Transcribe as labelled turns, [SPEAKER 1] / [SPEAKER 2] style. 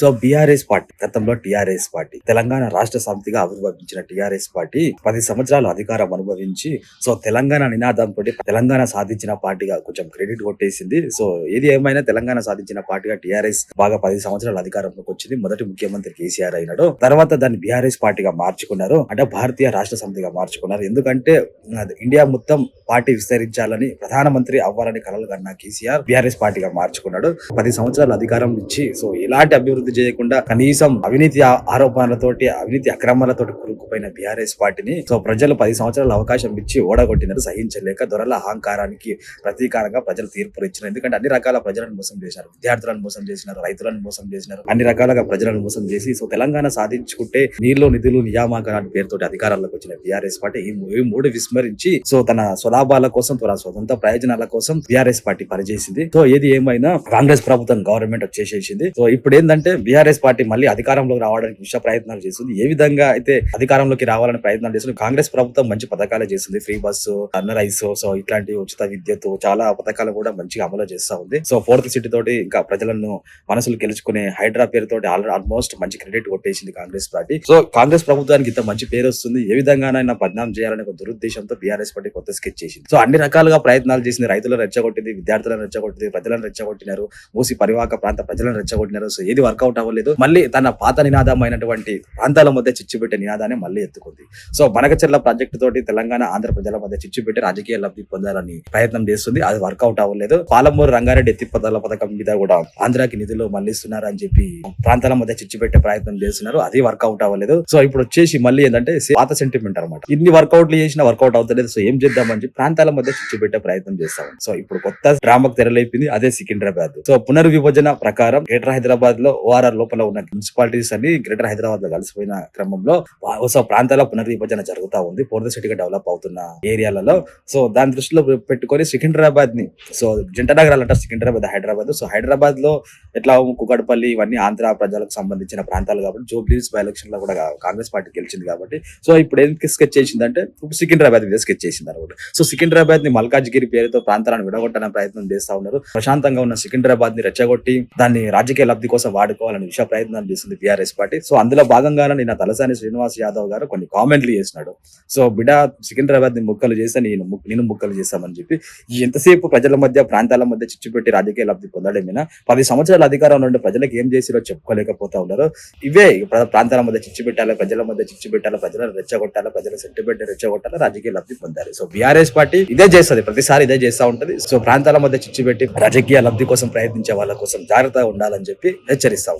[SPEAKER 1] So BRS party గతంలో TRS party Telangana రాష్ట్ర సమితిగా ఆవిర్భవించిన టిఆర్ఎస్ పార్టీ పది సంవత్సరాలు అధికారం అనుభవించి సో తెలంగాణ నినాదంతో తెలంగాణ సాధించిన పార్టీగా కొంచెం క్రెడిట్ కొట్టేసింది. సో ఏది ఏమైనా తెలంగాణ సాధించిన పార్టీగా టిఆర్ఎస్ బాగా పది సంవత్సరాలు అధికారంలోకి వచ్చింది. మొదటి ముఖ్యమంత్రి కేసీఆర్ అయినాడు. తర్వాత దాన్ని బీఆర్ఎస్ పార్టీగా మార్చుకున్నారు. అంటే భారతీయ రాష్ట్ర సమితిగా మార్చుకున్నారు. ఎందుకంటే ఇండియా మొత్తం పార్టీ విస్తరించాలని ప్రధానమంత్రి అవ్వాలని కలలు కన్నా కేసీఆర్ బీఆర్ఎస్ పార్టీగా మార్చుకున్నాడు. పది సంవత్సరాలు అధికారం ఇచ్చి సో ఎలాంటి అభివృద్ధి చేయకుండా కనీసం అవినీతి ఆరోపణలతోటి అవినీతి అక్రమాలతోటి కురుక్కుపోయిన బీఆర్ఎస్ పార్టీని సో ప్రజలు పది సంవత్సరాల అవకాశం ఇచ్చి ఓడగొట్టినారు సహించలేక దొరల అహంకారానికి ప్రతీకారంగా ప్రజలు తీర్పులు ఇచ్చిన ఎందుకంటే అన్ని రకాల ప్రజలను మోసం చేశారు విద్యార్థులను మోసం చేసినారు. రైతులను మోసం చేసినారు. అన్ని రకాలుగా ప్రజలను మోసం చేసి సో తెలంగాణ సాధించుకుంటే నీళ్ళు నిధులు నియామకాల పేరుతోటి అధికారంలోకి వచ్చిన బీఆర్ఎస్ పార్టీ ఈ మూడు విస్మరించి సో తన స్వలాభాల కోసం తన స్వతంత్ర ప్రయోజనాల కోసం బీఆర్ఎస్ పార్టీ పనిచేసింది. సో ఏది ఏమైనా కాంగ్రెస్ ప్రభుత్వం గవర్నమెంట్ వచ్చేసేసింది సో ఇప్పుడు ఏంటంటే బీఆర్ఎస్ పార్టీ మళ్ళీ అధికారంలోకి రావడానికి విష ప్రయత్నాలు చేస్తుంది. ఏ విధంగా అయితే అధికారంలోకి రావాలని ప్రయత్నాలు చేస్తుంది కాంగ్రెస్ ప్రభుత్వం మంచి పథకాలే చేస్తుంది. ఫ్రీ బస్సు అన్న రైస్ సో ఇట్లాంటి ఉచిత విద్యతో చాలా పథకాలు కూడా మంచిగా అమలు చేస్తా ఉంది. సో ఫోర్త్ సిటీ తోటి ఇంకా ప్రజలను మనసులు గెలుచుకునే హైడ్రా పేరుతోటి ఆల్మోస్ట్ మంచి క్రెడిట్ కొట్టేసింది కాంగ్రెస్ పార్టీ. సో కాంగ్రెస్ ప్రభుత్వానికి ఇంత మంచి పేరు వస్తుంది. ఏ విధంగానైనా బద్నాం చేయాలనే ఒక దురుద్దేశంతో బీఆర్ఎస్ పార్టీ కొత్త స్కెచ్ చేసింది. సో అన్ని రకాలుగా ప్రయత్నాలు చేసింది. రైతులను రెచ్చగొట్టింది విద్యార్థులను రెచ్చగొట్టింది ప్రజలను రెచ్చగొట్టినారు. మూసి పరివాహక ప్రాంత ప్రజలను రెచ్చగొట్టినారు. సో ఏది వర్క్ వర్కౌట్ అవ్వలేదు. మళ్ళీ తన పాత నినాదమైనటువంటి ప్రాంతాల మధ్య చిచ్చు పెట్టే నినాదాన్ని మళ్ళీ ఎత్తుకుంది. సో బనకచెర్ల ప్రాజెక్టు తోటి తెలంగాణ ఆంధ్ర ప్రజల మధ్య చిచ్చుపెట్టి రాజకీయ లబ్ధి పొందాలని ప్రయత్నం చేస్తుంది. అది వర్కౌట్ అవ్వలేదు. పాలమూరు రంగారెడ్డి ఎత్తిపోతల పథకం మీద కూడా ఆంధ్రాకి నిధులు మళ్ళిస్తున్నారు అని చెప్పి ప్రాంతాల మధ్య చిచ్చుపెట్టే ప్రయత్నం చేస్తున్నారు. అది వర్కౌట్ అవ్వలేదు. సో ఇప్పుడు వచ్చేసి మళ్ళీ ఏంటంటే పాత సెంటిమెంట్ అనమాట ఇన్ని వర్కౌట్లు చేసినా వర్కౌట్ అవుతలేదు. సో ఏం చేద్దామని చెప్పి ప్రాంతాల మధ్య చిచ్చుపెట్టే ప్రయత్నం చేస్తాం సో ఇప్పుడు కొత్త డ్రామాకు తెరలేపింది అదే సికింద్రాబాద్. సో పునర్విభజన ప్రకారం గ్రేటర్ హైదరాబాద్లో ఓఆర్ఆర్ లోపల ఉన్న మున్సిపాలిటీస్ అన్ని గ్రేటర్ హైదరాబాద్లో కలిసిపోయిన క్రమంలో సో ప్రాంతాల పునర్విభజన జరుగుతా ఉంది. పూర్తి సిటీగా డెవలప్ అవుతున్న ఏరియాలలో. సో దాని దృష్టిలో పెట్టుకొని సికింద్రాబాద్ని సో జంట నగరాలు అంటారు సికింద్రాబాద్ హైదరాబాద్. సో హైదరాబాద్లో ఎట్లా కుకట్పల్లి ఇవన్నీ ఆంధ్ర ప్రజలకు సంబంధించిన ప్రాంతాలు కాబట్టి జూబ్లీస్ బై ఎలక్షన్లో కూడా కాంగ్రెస్ పార్టీ గెలిచింది కాబట్టి. సో ఇప్పుడు ఏం స్కెచ్ చేసిందంటే ఇప్పుడు సికింద్రాబాద్ మీద స్కెచ్ చేసింది అనమాట. సో సికింద్రాబాద్ని మల్కాజ్గిరి పేరుతో ప్రాంతాలను విడగొట్టడానికి ప్రయత్నం చేస్తా ఉన్నారు. ప్రశాంతంగా ఉన్న సికింద్రాబాద్ని రెచ్చగొట్టి దాన్ని రాజకీయ లబ్ధి కోసం వాడుకో వాడుకోవాలని విషయ ప్రయత్నాలు చేస్తుంది బీఆర్ఎస్ పార్టీ. సో అందులో భాగంగానే నిన్న తలసాని శ్రీనివాస్ యాదవ్ గారు కొన్ని కామెంట్లు చేసినాడు. సో బిడ సికింద్రాబాద్ని ముక్కలు చేస్తే నేను నేను ముక్కలు చేస్తామని చెప్పి ఎంతసేపు ప్రజల మధ్య ప్రాంతాల మధ్య చిచ్చు పెట్టి రాజకీయ లబ్ధి పొందడమేనా? పది సంవత్సరాల అధికారం నుండి ప్రజలకు ఏం చేసిరో చెప్పుకోలేకపోతా ఉన్నారు. ఇవే ప్ర- ప్రాంతాల మధ్య చిచ్చు పెట్టాలి ప్రజల మధ్య చిచ్చు పెట్టాలి ప్రజలను రెచ్చగొట్టాలి ప్రజల సెంటిమెంట్ రెచ్చగొట్టాలి రాజకీయ లబ్ధి పొందాలి. సో బీఆర్ఎస్ పార్టీ ఇదే చేస్తది ప్రతిసారి ఇదే చేస్తా ఉంటది. సో ప్రాంతాల మధ్య చిచ్చు పెట్టి రాజకీయ లబ్ధి కోసం ప్రయత్నించే వాళ్ళ కోసం జాగ్రత్తగా ఉండాలని చెప్పి హెచ్చరిస్తా